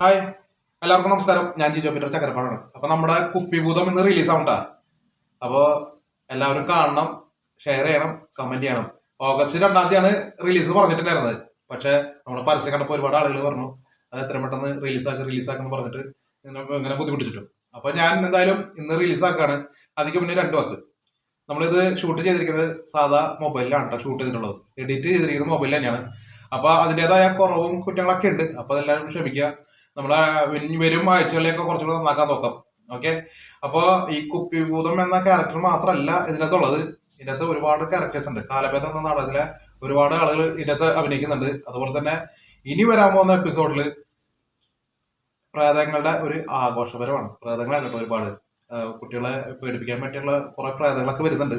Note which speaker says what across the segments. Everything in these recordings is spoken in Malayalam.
Speaker 1: ഹായ് എല്ലാവർക്കും നമസ്കാരം. ഞാൻ ജിജോ പീറ്റർ ചക്കരപ്പാടാണ്. അപ്പൊ നമ്മുടെ കുപ്പിഭൂതം ഇന്ന് റിലീസ് ആവണ്ടാ. അപ്പൊ എല്ലാവരും കാണണം ഷെയർ ചെയ്യണം കമന്റ് ചെയ്യണം. ഓഗസ്റ്റ് രണ്ടാം തീയതിയാണ് റിലീസ് പറഞ്ഞിട്ടുണ്ടായിരുന്നത്. പക്ഷെ നമ്മൾ പരസ്യം കണ്ടപ്പോൾ ഒരുപാട് ആളുകൾ പറഞ്ഞു അത് എത്രയും പെട്ടെന്ന് റിലീസാക്കി റിലീസാക്കെന്ന് പറഞ്ഞിട്ട് ഇങ്ങനെ ബുദ്ധിമുട്ടിട്ടു അപ്പൊ ഞാൻ എന്തായാലും ഇന്ന് റിലീസാക്കാണ് അതിക്ക് മുന്നേ രണ്ടു വാക്ക്. നമ്മളിത് ഷൂട്ട് ചെയ്തിരിക്കുന്നത് സാധാ മൊബൈലിലാണ് കേട്ടോ ഷൂട്ട് ചെയ്തിട്ടുള്ളത്. എഡിറ്റ് ചെയ്തിരിക്കുന്നത് മൊബൈൽ തന്നെയാണ്. അപ്പൊ അതിന്റെതായ കുറവും കുറ്റങ്ങളൊക്കെ ഉണ്ട്. അപ്പൊ അതെല്ലാവരും ക്ഷമിക്കുക. നമ്മളെ ഇനി വരും ആഴ്ചകളിലേക്ക് കുറച്ചുകൂടെ നന്നാക്കാൻ നോക്കാം. ഓക്കെ? അപ്പോൾ ഈ കുപ്പിഭൂതം എന്ന ക്യാരക്ടർ മാത്രമല്ല ഇതിനകത്തുള്ളത്. ഇതിനകത്ത് ഒരുപാട് ക്യാരക്ടേഴ്സ് ഉണ്ട്. കാലഭേദം എന്ന നാടകത്തിലെ ഒരുപാട് ആളുകൾ ഇതിനകത്ത് അഭിനയിക്കുന്നുണ്ട്. അതുപോലെ തന്നെ ഇനി വരാൻ പോകുന്ന എപ്പിസോഡിൽ പ്രേതങ്ങളുടെ ഒരു ആഘോഷപരമാണ്. പ്രേതങ്ങളാണ് കേട്ടോ ഒരുപാട്. കുട്ടികളെ പേടിപ്പിക്കാൻ പറ്റിയുള്ള കുറെ പ്രേതങ്ങളൊക്കെ വരുന്നുണ്ട്.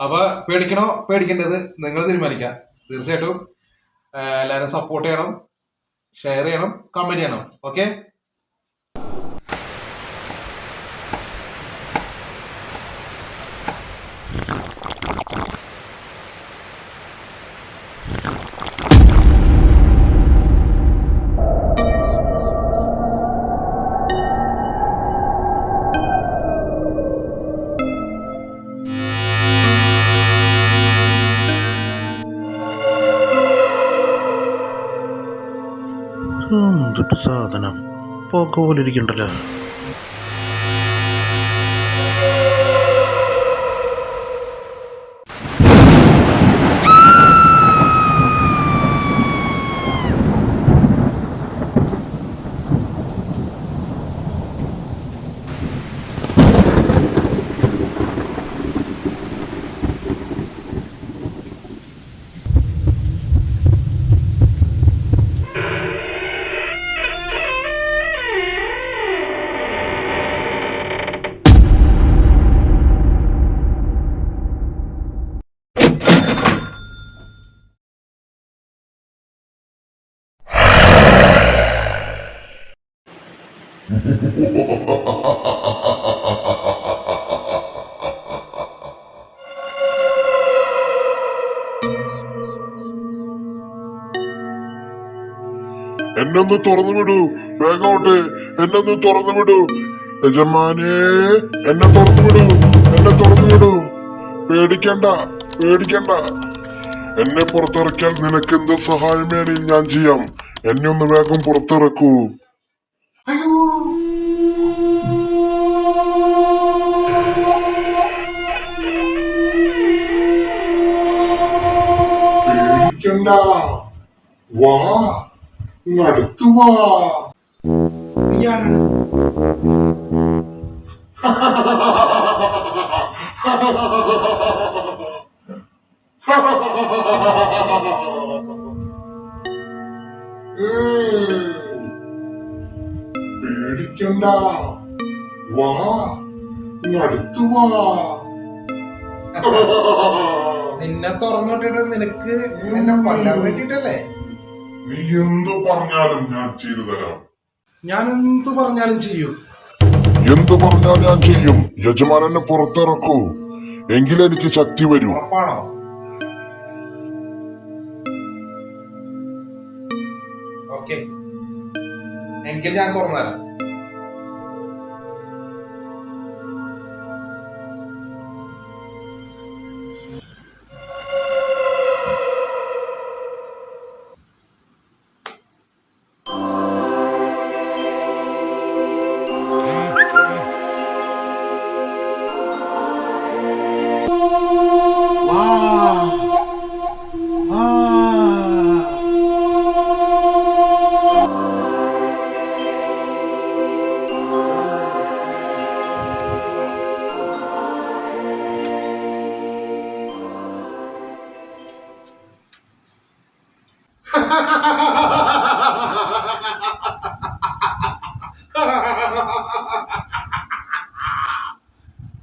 Speaker 1: അപ്പൊ പേടിക്കണോ? പേടിക്കേണ്ടത് നിങ്ങൾ തീരുമാനിക്കാം തീർച്ചയായിട്ടും എല്ലാവരും സപ്പോർട്ട് ചെയ്യണം ഷെയർ ചെയ്യണം കമന്റ് ചെയ്യണം. ഓക്കെ
Speaker 2: സാധനം. പോക്ക പോലെ ഇരിക്കണ്ടല്ലോ.
Speaker 3: എന്നൊന്ന് തുറന്നു വിടൂ വേഗോട്ട് എന്നൊന്ന് തുറന്നു വിടൂ യജമാനെ എന്നെ തുറന്നു വിടൂ എന്നെ തുറന്നു വിടൂ പേടിക്കണ്ട പേടിക്കണ്ട. എന്നെ പുറത്തിറക്കിയാൽ നിനക്ക് എന്ത് സഹായം വേണേലും ഞാൻ ചെയ്യാം. എന്നെ ഒന്ന് വേഗം പുറത്തിറക്കൂ. പേടിക്കണ്ട വാ അടുത്തു വാ. ഏയ്, പേടിക്കണ്ട. വാ അടുത്തു വാ.
Speaker 1: നിന്നെ തുറന്നുവിട്ടിട്ട് നിനക്ക് എന്നെ കൊല്ലാൻ വേണ്ടിട്ടല്ലേ?
Speaker 3: നീ എന്തു പറഞ്ഞാലും ഞാൻ ചെയ്തു തരാം.
Speaker 1: ഞാൻ എന്തു പറഞ്ഞാലും ചെയ്യും.
Speaker 3: എന്തു പറഞ്ഞാലും ഞാൻ ചെയ്യും. യജമാനെ പുറത്തിറക്കൂ. എങ്കിലെനിക്ക് ശക്തി വരൂ.
Speaker 1: ഉറപ്പാണോ? ഓക്കെ. എങ്കിൽ ഞാൻ തുറന്നുതരാം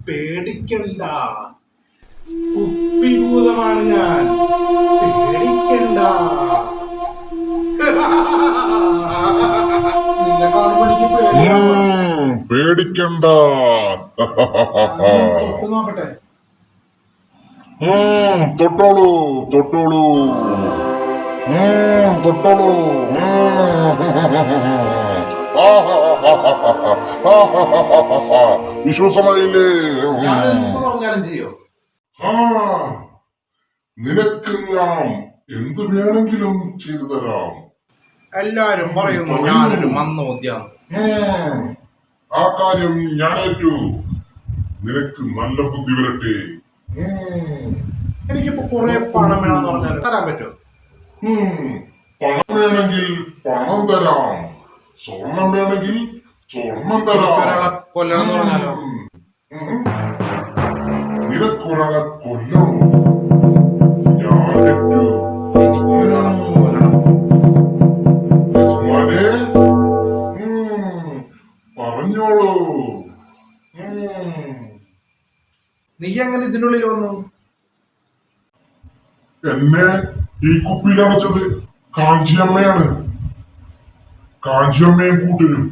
Speaker 1: പേടിക്കണ്ട. കുപ്പിഭൂതമാണ് ഞാൻ. പേടിക്കണ്ട.
Speaker 3: പേടിക്കണ്ട.
Speaker 1: നോക്കട്ടെ.
Speaker 3: തൊട്ടോളൂ തൊട്ടോളൂ. തൊട്ടോളൂ വിശ്വാസമായില്ലേ നിനക്കെല്ലാം എന്ത് വേണമെങ്കിലും ചെയ്തു തരാം.
Speaker 1: എല്ലാരും പറയുന്നു ഞാനൊരു മന്നോദ്യാണ്
Speaker 3: ഉം, ആ കാര്യം ഞാനേറ്റു നിനക്ക് നല്ല ബുദ്ധി വരട്ടെ.
Speaker 1: എനിക്കിപ്പോ കുറെ പണം വേണമെന്ന് പറഞ്ഞാൽ തരാൻ പറ്റുമോ?
Speaker 3: പണം വേണമെങ്കിൽ പണം തരാം. സ്വർണം വേണമെങ്കിൽ സ്വർണം തരാം.
Speaker 1: നിരക്കൊരാളെ കൊല്ലണം പറഞ്ഞാലോ.
Speaker 3: നിനക്കൊരാളെ കൊല്ലണം. പറഞ്ഞോളൂ.
Speaker 1: നീ അങ്ങനെ ഇതിനുള്ളിൽ വന്നു?
Speaker 3: എന്നെ ഈ കുപ്പിയിൽ അടച്ചത് കാഞ്ചിയമ്മയാണ് കാഞ്ചിയമ്മയും കൂട്ടരും